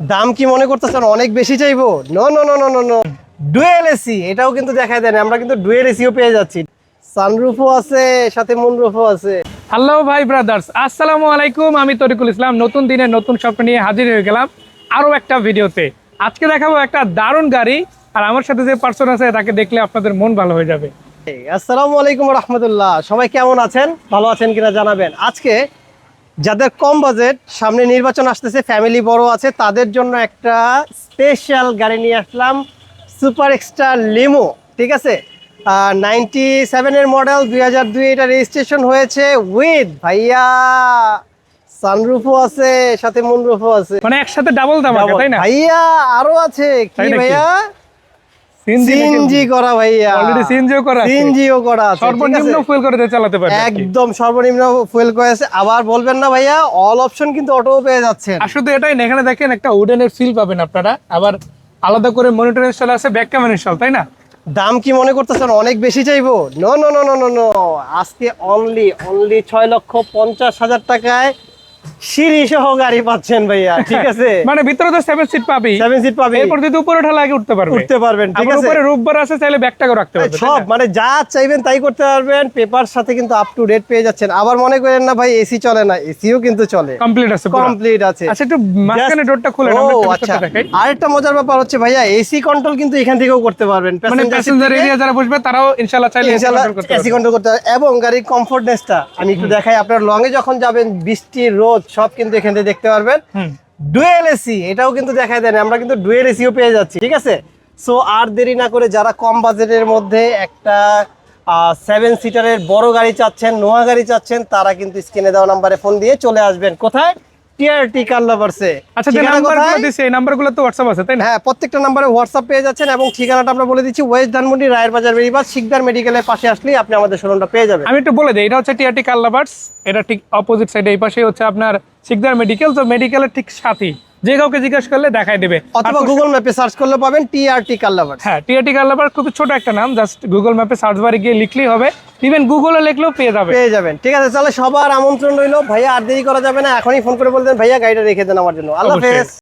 দাম কি মনে করতেছেন অনেক বেশি চাইব? No no no no no dual AC এটাও কিন্তু দেখায় দেন আমরা কিন্তু ডুয়েল এসিও পেয়ে যাচ্ছি। সানরুফও আছে সাথে মুনরুফও আছে। হ্যালো ভাই ব্রাদার্স আসসালামু আলাইকুম আমি তরিকুল ইসলাম নতুন দিনে নতুন স্বপ্ন নিয়ে হাজির হয়ে গেলাম আরও একটা ভিডিওতে। আজকে দেখাবো একটা দারুণ গাড়ি আর আমার সাথে যে পার্সন আছে তাকে দেখলে আপনাদের মন ভালো হয়ে যাবে। আসসালামু আলাইকুম রহমতুল্লাহ। সবাই কেমন আছেন? ভালো আছেন কিনা জানাবেন। আজকে যাদের কম বাজেট সামনে নির্বাচন আসতেছে ফ্যামিলি বড় আছে তাদের জন্য একটা স্পেশাল গাড়ি নিয়ে আসলাম সুপার এক্সট্রা লিমো ঠিক আছে? নাইনটি সেভেনের মডেল দুই হাজার দুই এটা রেজিস্ট্রেশন হয়েছে উইথ ভাইয়া সানরুফও আছে সাথে মুনরুফও আছে। মানে একসাথে ডাবল দাম তাই না? ভাইয়া আরও আছে। কি ভাইয়া? সিএনজি করা ভাইয়া অলরেডি সিএনজিও করা সিএনজিও করা আছে সর্বনিম্ন ফুয়েল করে চালাতে পারবে একদম সর্বনিম্ন ফুয়েল করেছে আবার বলবেন না ভাইয়া অল অপশন কিন্তু অটো পেয়ে যাচ্ছেন আর শুধু এটাই না এখানে দেখেন একটা উডেনের ফিল পাবেন আপনারা আবার আলাদা করে মনিটর ইনস্টল আছে ব্যাক ক্যামেরা ইনস্টল তাই না দাম কি মনে করতেছেন অনেক বেশি চাইব no no no no no no আজকে অনলি অনলি ছয় লক্ষ পঞ্চাশ হাজার টাকায় সিঁড়ি সহ গাড়ি পাচ্ছেন ভাইয়া ঠিক আছে? মানে ভিতরে তো সেভেন সিট পাবি। সেভেন সিট পাবে। এরপর যদি উপরে ঢালা আগে উঠতে পারবে। উঠতে পারবেন ঠিক আছে? উপরে আছে চাইলে ব্যাগটাকে রাখতে পারবে তাই সব মানে যা চাইবেন তাই করতে পারবেন পেপার সাথে কিন্তু আপ টু ডেট পেয়ে যাচ্ছেন। আবার মনে করেন না ভাই এসি চলে না এসিও কিন্তু চলে। কমপ্লিট আছে কমপ্লিট আছে। আচ্ছা একটু মাঝখানে ডোরটা খুলে ও আচ্ছা। আরেকটা মজার ব্যাপার হচ্ছে ভাইয়া এসি কন্ট্রোল কিন্তু এখান থেকেও করতে পারবেন। মানে প্যাসেঞ্জার এরিয়া যারা বসবে তারাও ইনশাআল্লাহ চাইলে এসি কন্ট্রোল করতে পারবেন। এবং গাড়ির কমফোর্টনেসটা আমি একটু দেখাই আপনার লং এ যখন যাবেন বৃষ্টি রোদ সব কিন্তু এখান থেকে দেখতে পারবেন। ডুয়েল এসি এটাও কিন্তু দেখাই দেন আমরা কিন্তু ডুয়েল এসিও পেয়ে যাচ্ছি ঠিক আছে? সো আর দেরি না করে যারা কম বাজেটের মধ্যে একটা সেভেন সিটারের বড় গাড়ি চাচ্ছেন নোয়া গাড়ি চাচ্ছেন তারা কিন্তু স্ক্রিনে দেওয়া নাম্বারে ফোন দিয়ে চলে আসবেন। কোথায়? টিআরটি কার লাভার্সে আচ্ছা যে নাম্বারগুলো দিছে এই নাম্বারগুলো তো হোয়াটসঅ্যাপ আছে তাই না? হ্যাঁ প্রত্যেকটা নাম্বারে হোয়াটসঅ্যাপ পেয়ে যাচ্ছেন এবং ঠিকানাটা আমরা বলে দিচ্ছি ওয়েস্ট ধানমন্ডি রায়ের বাজার বেরিবাস শিকদার মেডিকেলের পাশে আসলেই আপনি আমাদের শোরুমটা পেয়ে যাবেন। আমি একটু বলে দিই এটা হচ্ছে টিআরটি এটা ঠিক অপোজিট সাইডে এই পাশে হচ্ছে আপনার শিকদার মেডিকেল তো মেডিকেলের ঠিক সাথেই। যে কাউকে জিজ্ঞেস করলে দেখাই দেবে। অথবা গুগল ম্যাপে সার্চ করলে পাবেন টিআরটি কার লাভার্স হ্যাঁ টিআরটি কাল্লাবার খুব ছোট একটা নাম জাস্ট গুগল ম্যাপে সার্চ বারে গিয়ে লিখলেই হবে। ইভেন গুগলে লিখলেও পেয়ে যাবে। পেয়ে যাবেন। ঠিক আছে তাহলে সবার আমন্ত্রণ রইল। ভাইয়া আর দেরি করা যাবে না এখনই ফোন করে বলতেন ভাইয়া গাড়িটা রেখে দেন আমার জন্য। আল্লাহ হাফেজ।